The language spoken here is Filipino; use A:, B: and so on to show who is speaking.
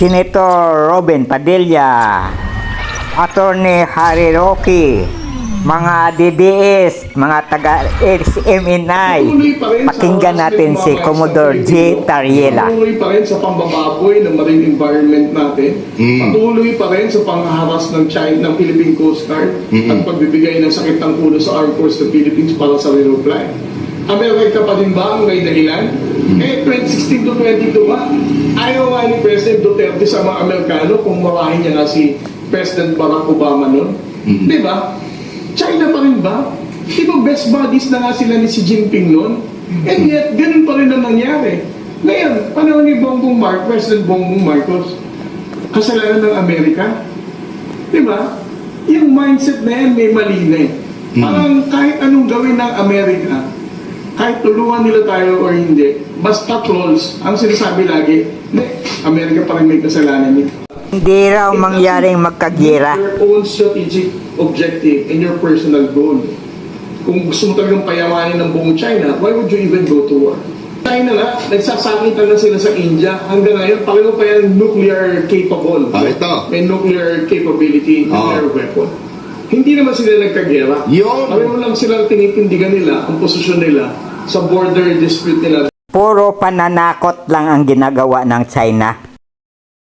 A: Senator Robin Padilla, Attorney Harry Roque, mga DDS, mga taga SMNI, pakinggan natin si Commodore J. Tariela.
B: Patuloy pa rin sa pambababoy ng marine environment natin. Patuloy pa rin sa panghaharas ng China, ng Philippine Coast Guard at pagbibigay ng sakit ng ulo sa Armed Force ng Philippines para sa reply. Amerika pa din ba ang may dahilan? Eh, 2016 to 22 ba? Ayaw nga ni President Duterte sa mga Amerikano kung marahin niya nga si President Barack Obama noon. Di ba? China pa rin ba? Di ba best buddies na nga sila ni Xi Jinping noon? And yet, ganun pa rin ang nangyari. Ngayon, panahon ni Bongbong Marcos, President Bongbong Marcos, kasalanan ng Amerika? Di ba? Yung mindset na yan may mali na eh. Parang kahit anong gawin ng Amerika, kahit tulungan nila tayo or hindi, basta trolls, ang sinasabi lagi, hindi, Amerika pa rin may kasalanan niya.
A: Hindi raw mangyaring magkagira.
B: Your own strategic objective and your personal goal. Kung gusto mo talagang payamanin ng buong China, why would you even go to war? China na, nagsasakitan na sila sa India. Hanggang ngayon, pareho pa yan nuclear capable.
C: Ah, ito.
B: May nuclear capability, nuclear
C: Ah.
B: weapon. Hindi naman sila nagkagera.
C: Yun.
B: Pareho lang silang tinitindigan nila ang posisyon nila sa border dispute nila
A: Puro pananakot lang ang ginagawa ng China.